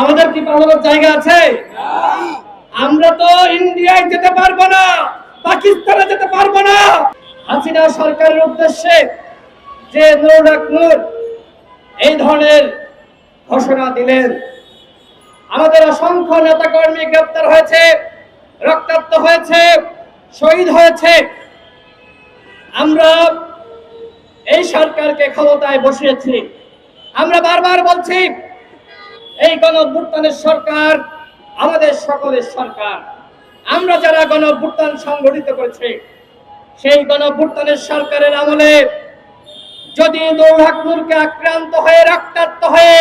আমাদের কি পালানোর জায়গা আছে? আমরা তো ইন্ডিয়ায় যেতে পারব না, পাকিস্তানে যেতে পারব না। হাসিনা সরকারের উদ্দেশ্যে যে নুরুল এই ধরনের ঘোষণা দিলেন। আমাদের অসংখ্য নেতা কর্মী গ্রেপ্তার হয়েছে, রক্তাক্ত হয়েছে, শহীদ হয়েছে। আমরা এই সরকারকে ক্ষমতায় বসিয়েছি। আমরা বারবার বলছি এই গণ সরকার আমাদের সকলের সরকার। আমরা যারা গণ সংগঠিত করেছি, সেই গণ সরকারের আমলে যদি দৌড়াকুরকে আক্রান্ত হয়ে রক্তাক্ত হয়ে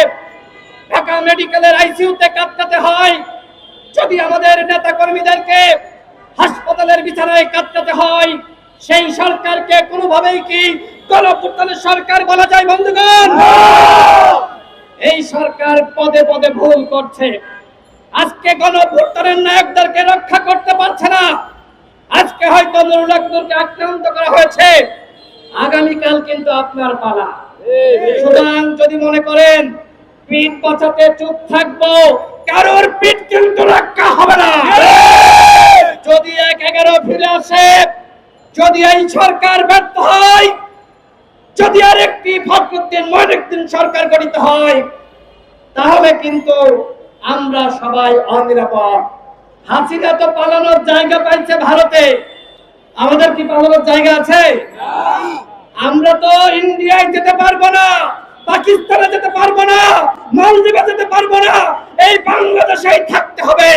ঢাকা মেডিকেলের আইসিইউতে কাটাতে হয়, যদি আমাদের নেতা কর্মীদেরকে হাসপাতালের বিছানায় কাটাতে হয়, সেই সরকারকে কোনোভাবেই কি গণপুত্তনের সরকার বলা যায়, বন্ধুগণ? এই সরকার পদে পদে ভুল করছে। আজকে গণভোটারের নায়কদেরকে রক্ষা করতে পারছে না। আজকে হয়তো নুরুল আক্রান্ত করা হয়েছে। আগামীকাল কিন্তু আপনার পালা। সুতরাং যদি মনে করেন, পিঠ বাঁচাতে চুপ থাকব, কারোর পিঠ কিন্তু রক্ষা হবে না। যদি এক এগারো ফিরে আসে, যদি এই সরকার ব্যর্থ হয় যদি আর একটি মহিনুদ্দিন সরকার গঠিত হয়, তাহলে কিন্তু আমরা সবাই অনিরাপদ। হাসিনা তো পালানোর জায়গা পাইছে ভারতে। আমাদের কি পালানোর জায়গা আছে? আমরা তো ইন্ডিয়ায় যেতে পারব না, পাকিস্তানে যেতে পারব না, মালদ্বীপে যেতে পারব না, এই বাংলাদেশেই থাকতে হবে।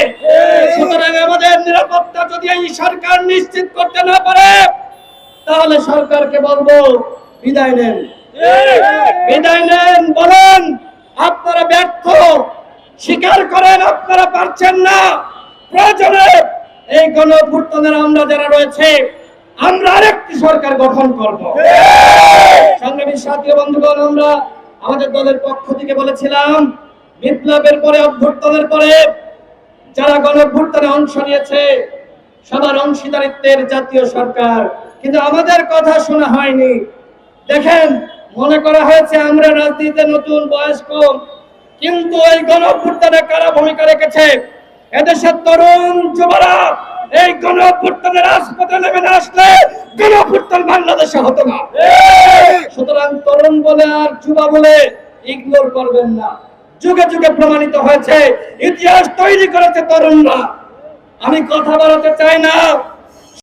সুতরাং আমাদের নিরাপত্তা যদি এই সরকার নিশ্চিত করতে না পারে, তাহলে সরকারকে বলব বিদায় নেন। বিদায় নেন বলেন, আপনারা ব্যর্থ, স্বীকার করেন, আপনারা পারছেন না। প্রয়োজনে এই গণভুত্থানের আমরা যারা রয়েছে, আমরা আরেকটি সরকার গঠন করব। সংগ্রামী সাথী বন্ধুগণ, আমরা আমাদের দলের পক্ষ থেকে বলেছিলাম, বিপ্লবের পরে, অভ্যুত্থানের পরে যারা গণভ্যুত্থানে অংশ নিয়েছে, সবার অংশীদারিত্বের জাতীয় সরকার। কিন্তু আমাদের কথা শোনা হয়নি। দেখেন মনে করা হয়েছে আমরা রাজনীতিতে নতুন বয়স কম কিন্তু এই গণভ্যুত্থানে কারা ভূমিকা রেখেছে? এদেশের তরুণ যুবরা এই গণভ্যুত্থানের রাজপথে নেমে না আসলে গণভ্যুত্থান বাংলাদেশে হতো না। সুতরাং তরুণ বলে আর যুবা বলে ইগনোর করবেন না। যুগে যুগে প্রমাণিত হয়েছে ইতিহাস তৈরি করেছে তরুণরা। আমি কথা বলাতে চাই না।